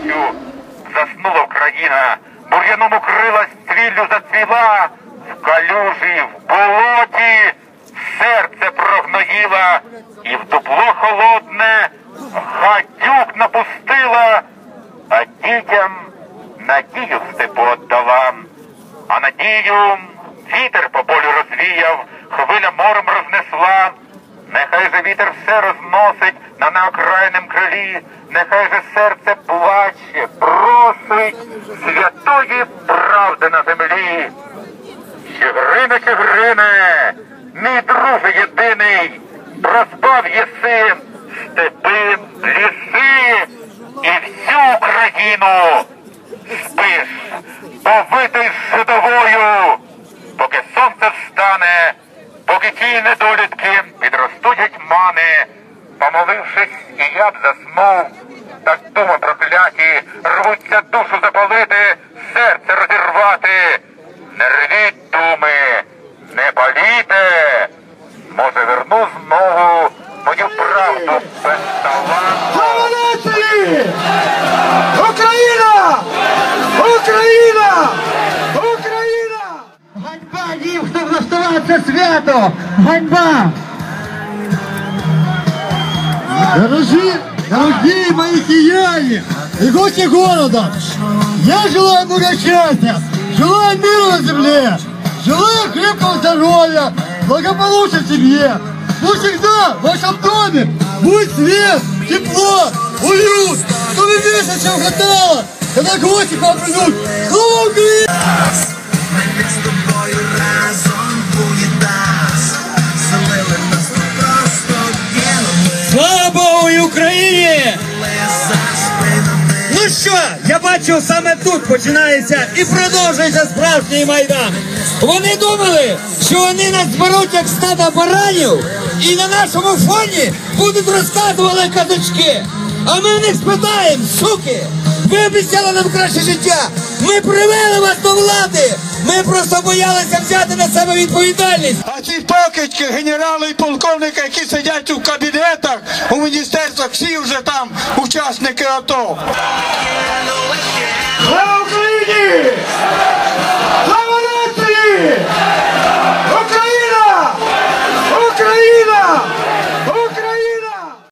ночью заснула Україна, бур'яном укрилась цвіллю зацвіла, в калюжі, в болоті, серце прогноїла. І в дупло холодне гадюк напустила, а дітям надію в степу отдала, а надію вітер по полю розвіяв, хвиля морем рознесла. Нехай же вітер все розносить на неокрайним крилі, нехай же серце плаче, просить святої правди на землі. Чигрине, Чигрине, мій друже єдиний, проспав єси степи, ліси і всю Україну. Спиш, повитий жидовою, поки сонце встане, поки ті недолітки підростуть гетьмани, помолившись, і я б заснув, та дума прокляті, рвуться душу запалити, серце розірвати. Не рвіть думи, не паліте, може верну знову мою правду без таланту. Україна! Україна! Україна! Ганьба їм, хто влаштував це свято! Ганьба! Дорогие, дорогие мои кияне и гости города, я желаю много счастья, желаю мира на земле, желаю крепкого здоровья, благополучия в семье. Пусть всегда в вашем доме будет свет, тепло, уют, чтобы вечно всем хватало, когда гости к. Що, я бачу, саме тут починається і продовжується справжній майдан. Вони думали, що вони нас зберуть як стадо баранів, і на нашому фоні будуть розказували казочки. А ми в них спитаємо, суки, ви обіцяли нам краще життя. Ми привели вас до влади. Ми просто боялися взяти на себе відповідальність. А ці покидьки, генерали і полковники, які сидять у кабінетах, у міністерствах, всі вже там учасники АТО.